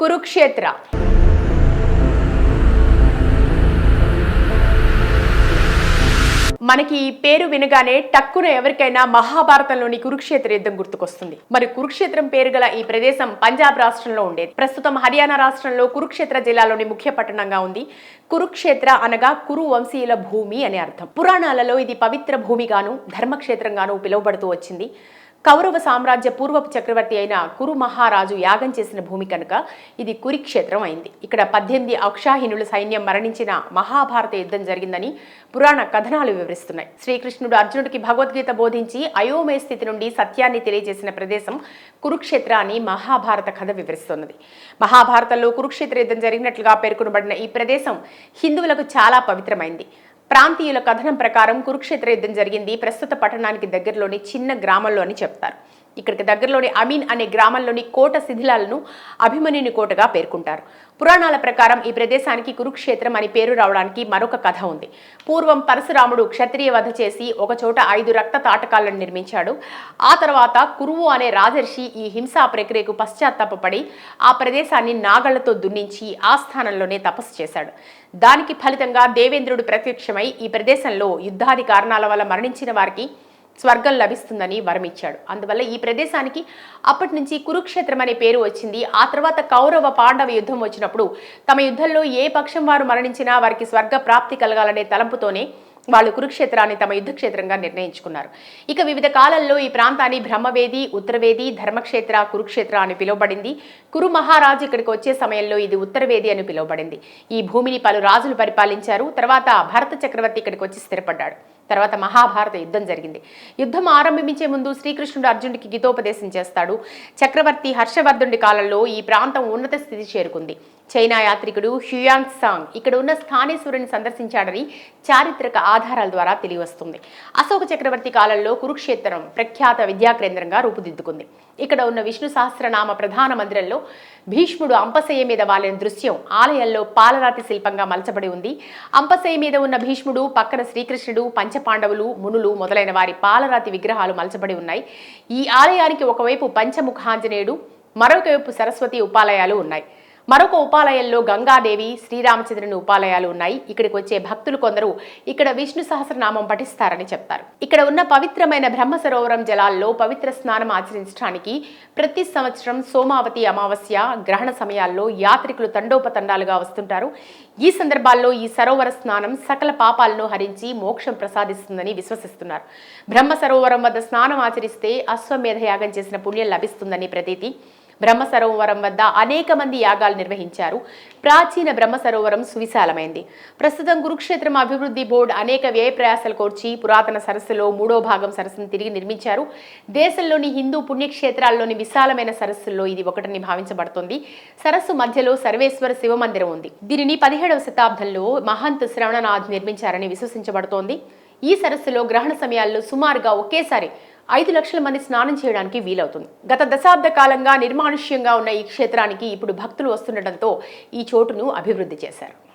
కురుక్షేత్ర. మనకి ఈ పేరు వినగానే టక్కున ఎవరికైనా మహాభారతంలోని కురుక్షేత్ర యుద్ధం గుర్తుకొస్తుంది. మరి కురుక్షేత్రం పేరు గల ఈ ప్రదేశం పంజాబ్ రాష్ట్రంలో ఉండేది. ప్రస్తుతం హర్యానా రాష్ట్రంలో కురుక్షేత్ర జిల్లాలోని ముఖ్య పట్టణంగా ఉంది. కురుక్షేత్ర అనగా కురు వంశీయుల భూమి అని అర్థం. పురాణాలలో ఇది పవిత్ర భూమిగాను ధర్మక్షేత్రంగాను పిలువబడుతూ వచ్చింది. కౌరవ సామ్రాజ్య పూర్వపు చక్రవర్తి అయిన కురు మహారాజు యాగం చేసిన భూమి కనుక ఇది కురుక్షేత్రం అయింది. ఇక్కడ పద్దెనిమిది అక్షాహీనుల సైన్యం మరణించిన మహాభారత యుద్ధం జరిగిందని పురాణ కథనాలు వివరిస్తున్నాయి. శ్రీకృష్ణుడు అర్జునుడికి భగవద్గీత బోధించి అయోమయ స్థితి నుండి సత్యాన్ని తెలియజేసిన ప్రదేశం కురుక్షేత్ర అని మహాభారత కథ వివరిస్తున్నది. మహాభారతంలో కురుక్షేత్ర యుద్ధం జరిగినట్లుగా పేర్కొనబడిన ఈ ప్రదేశం హిందువులకు చాలా పవిత్రమైంది. ప్రాంతీయుల కథనం ప్రకారం కురుక్షేత్ర యుద్ధం జరిగింది. ప్రస్తుత పట్టణానికి దగ్గరలోని చిన్న గ్రామంలో అని చెప్తారు. ఇక్కడికి దగ్గరలోని అమీన్ అనే గ్రామంలోని కోట శిథిలాలను అభిమన్యుని కోటగా పేర్కొంటారు. పురాణాల ప్రకారం ఈ ప్రదేశానికి కురుక్షేత్రం అని పేరు రావడానికి మరొక కథ ఉంది. పూర్వం పరశురాముడు క్షత్రియ వధ చేసి ఒకచోట ఐదు రక్త తాటకాలను నిర్మించాడు. ఆ తర్వాత కురువు అనే రాజర్షి ఈ హింసా ప్రక్రియకు పశ్చాత్తాపడి ఆ ప్రదేశాన్ని నాగళ్ళతో దున్నించి ఆ స్థానంలోనే తపస్సు చేశాడు. దానికి ఫలితంగా దేవేంద్రుడు ప్రత్యక్షమై ఈ ప్రదేశంలో యుద్ధాది కారణాల వల్ల మరణించిన వారికి స్వర్గం లభిస్తుందని వరమిచ్చాడు. అందువల్ల ఈ ప్రదేశానికి అప్పటి నుంచి కురుక్షేత్రం అనే పేరు వచ్చింది. ఆ తర్వాత కౌరవ పాండవ యుద్ధం వచ్చినప్పుడు తమ యుద్ధంలో ఏ పక్షం వారు మరణించినా వారికి స్వర్గ ప్రాప్తి కలగాలనే తలంపుతోనే వాళ్ళు కురుక్షేత్రాన్ని తమ యుద్ధక్షేత్రంగా నిర్ణయించుకున్నారు. ఇక వివిధ కాలంలో ఈ ప్రాంతాన్ని బ్రహ్మవేది ఉత్తరవేది ధర్మక్షేత్ర కురుక్షేత్ర అని పిలువబడింది. కురు మహారాజు ఇక్కడికి వచ్చే సమయంలో ఇది ఉత్తరవేది అని పిలువబడింది. ఈ భూమిని పలు రాజులు పరిపాలించారు. తర్వాత భరత చక్రవర్తి ఇక్కడికి వచ్చి స్థిరపడ్డాడు. తర్వాత మహాభారత యుద్ధం జరిగింది. యుద్ధం ఆరంభించే ముందు శ్రీకృష్ణుడు అర్జునుడికి గీతోపదేశం చేస్తాడు. చక్రవర్తి హర్షవర్ధుడి కాలంలో ఈ ప్రాంతం ఉన్నత స్థితి చేరుకుంది. చైనా యాత్రికుడు హ్యుయాంగ్ సాంగ్ ఇక్కడ ఉన్న స్థానేశ్వరుని సందర్శించాడని చారిత్రక ఆధారాల ద్వారా తెలియవస్తుంది. అశోక చక్రవర్తి కాలంలో కురుక్షేత్రం ప్రఖ్యాత విద్యా కేంద్రంగా రూపుదిద్దుకుంది. ఇక్కడ ఉన్న విష్ణు సహస్రనామ ప్రధాన మందిరంలో భీష్ముడు అంపశయ్య మీద వాలిన దృశ్యం ఆలయంలో పాలరాతి శిల్పంగా మలచబడి ఉంది. అంపశయ్య మీద ఉన్న భీష్ముడు పక్కన శ్రీకృష్ణుడు పంచపాండవులు మునులు మొదలైన వారి పాలరాతి విగ్రహాలు మలచబడి ఉన్నాయి. ఈ ఆలయానికి ఒకవైపు పంచముఖాంజనేయుడు మరొక వైపు సరస్వతి ఉపాలయాలు ఉన్నాయి. మరొక ఉపాలయంలో గంగాదేవి శ్రీరామచంద్రుని ఉపాలయాలు ఉన్నాయి. ఇక్కడికి వచ్చే భక్తులు కొందరు ఇక్కడ విష్ణు సహస్రనామం పఠిస్తారని చెప్తారు. ఇక్కడ ఉన్న పవిత్రమైన బ్రహ్మ సరోవరం జలాల్లో పవిత్ర స్నానం ఆచరించడానికి ప్రతి సంవత్సరం సోమావతి అమావాస్య గ్రహణ సమయాల్లో యాత్రికులు తండోపతండాలుగా వస్తుంటారు. ఈ సందర్భాల్లో ఈ సరోవర స్నానం సకల పాపాలను హరించి మోక్షం ప్రసాదిస్తుందని విశ్వసిస్తున్నారు. బ్రహ్మ సరోవరం వద్ద స్నానం ఆచరిస్తే అశ్వమేధ యాగం చేసిన పుణ్యం లభిస్తుందని ప్రతీతి. బ్రహ్మ సరోవరం వద్ద అనేక మంది యాగాలు నిర్వహించారు. ప్రాచీన బ్రహ్మ సరోవరం సువిశాలమైంది. ప్రస్తుతం కురుక్షేత్రం అభివృద్ధి బోర్డు అనేక వ్యయ ప్రయాసాలు కోర్చి పురాతన సరస్సులో మూడో భాగం సరస్సును తిరిగి నిర్మించారు. దేశంలోని హిందూ పుణ్యక్షేత్రాల్లోని విశాలమైన సరస్సుల్లో ఇది ఒకటని భావించబడుతుంది. సరస్సు మధ్యలో సర్వేశ్వర శివ మందిరం ఉంది. దీనిని పదిహేడవ శతాబ్దంలో మహంత్ శ్రవణనాథ్ నిర్మించారని విశ్వసించబడుతోంది. ఈ సరస్సులో గ్రహణ సమయాల్లో సుమారుగా ఒకేసారి ఐదు లక్షల మంది స్నానం చేయడానికి వీలవుతుంది. గత దశాబ్ద కాలంగా నిర్మానుష్యంగా ఉన్న ఈ క్షేత్రానికి ఇప్పుడు భక్తులు వస్తుండటంతో ఈ చోటును అభివృద్ధి చేశారు.